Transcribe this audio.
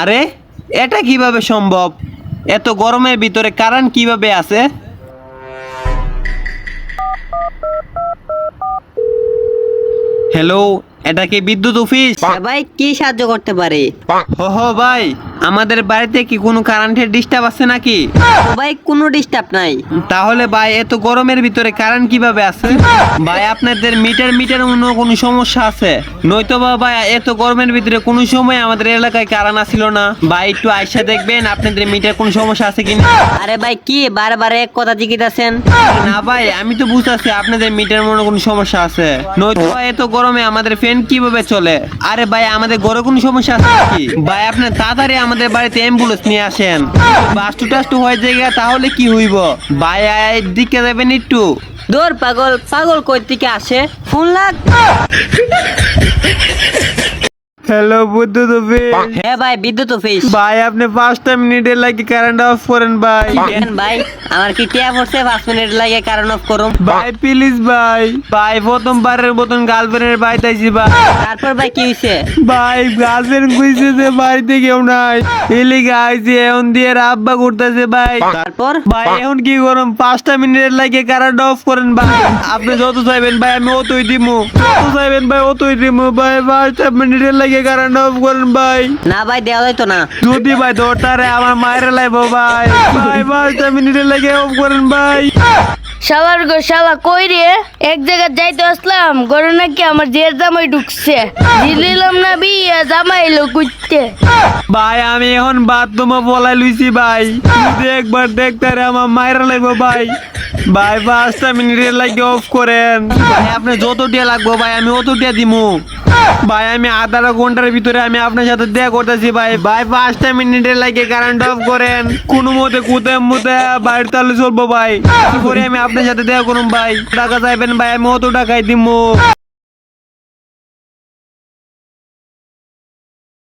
আরে এটা কীভাবে সম্ভব? এত গরমের ভিতরে কারেন্ট কীভাবে আছে? হ্যালো এটা কি বিদ্যুৎ অফিস ভাই কি সাহায্য করতে পারে? ও হো ভাই। আমাদের বাড়িতে কি কোনো কারেন্টের ডিস্টার্ব আছে নাকি? ভাই কোনো ডিস্টার্ব নাই। তাহলে ভাই এত গরমের ভিতরে কারেন্ট কীভাবে আছে? ভাই আপনাদের মিটার মিটার অন্য কোনো সমস্যা আছে? নয়তো বা ভাই এত গরমের ভিতরে কোনো সময় আমাদের এলাকায় কারেন্ট আসছিল না। ভাই একটু আইসা দেখবেন আপনাদের মিটার কোনো সমস্যা আছে কিনা। আরে ভাই কি? বারবার এক কথা জিজ্ঞাসেন না ভাই আমি তো বুঝতেছি আপনাদের মিটার মনে কোনো সমস্যা আছে। নয়তো ভাই এত গরমে আমাদের ফ্যান কীভাবে চলে? আরে ভাই আমাদের ঘরে কোনো সমস্যা আছে কি ভাই আপনি তাড়াতাড়ি আমাদের বাড়িতে অ্যাম্বুলেন্স নিয়ে আসেন। বাস্টু টাস্তু হয়ে যায় তাহলে কি হইব? ভাই দিকে যাবেন একটু। দৌড় পাগল পাগল কই থেকে আসে? ফোন লাগ। হ্যালো বুদ্ধ হ্যাঁ ভাই বিদ্যুৎ অফিস ভাই আপনি পাঁচটা মিনিটের লাগে কারেন্ট অফ করেন ভাই। দেখেন ভাই? আমার কি টিয়া পড়ছে? পাঁচ মিনিট লাগে কারণ অফ করুন। ভাই প্লিজ ভাই। ভাই প্রথম প্রথমবারের মতন গার্লফ্রেন্ডের বাড়িতে আইছি ভাই। তারপর ভাই কি হইছে? ভাই গার্লফ্রেন্ড কইছে যে বাড়িতে কেউ নাই। এলি গাইছে এখন দিয়ে আব্বা করতেছে ভাই। তারপর? ভাই এখন কি করুন পাঁচটা মিনিটের লাগে কারেন্ট অফ করেন ভাই। আপনি যত চাইবেন ভাই আমি অতই দিমু। যত চাইবেন ভাই অতই দিমু। ভাই পাঁচটা মিনিটের লাগে অফ করেন ভাই? না ভাই দেওয়া যাইতো না। যদি ভাই দৌড়তারে আমার মায়ের লাইব ভাই। ভাই পাঁচটা মিনিটের লাগে অফ করেন ভাই। শালার গো, শালা, কই রে? এক জায়গায় যাইতে আসলাম, গরু নাকি আমার জের জামাই ঢুকছে। দিলাম না বিয়ে, জামাই এলো কুইতে ভাই, আমি এখন বাথরুমে বলাই লুইছি, ভাই। যদি একবার দেখতে রে, আমার মায়ের লাগবো, ভাই। ভাই পাঁচটা মিনিটের লাগে অফ করেন। ভাই, আপনি যত টিয়া লাগবো, ভাই, আমি অত টিয়া দিমু। ভাই, আমি আধা ঘণ্টার ভিতরে আমি আপনার সাথে দেখা করতেছি, ভাই। ভাই পাঁচটা মিনিটের লাগে কারেন্ট অফ করেন। কোনো মতে কুতে মুতে বাইরে তাহলে চলবো, ভাই। তারপরে আমি আপনার সাথে দেখা করুন ভাই টাকা চাইবেন ভাই আমি অত টাকাই দিমু।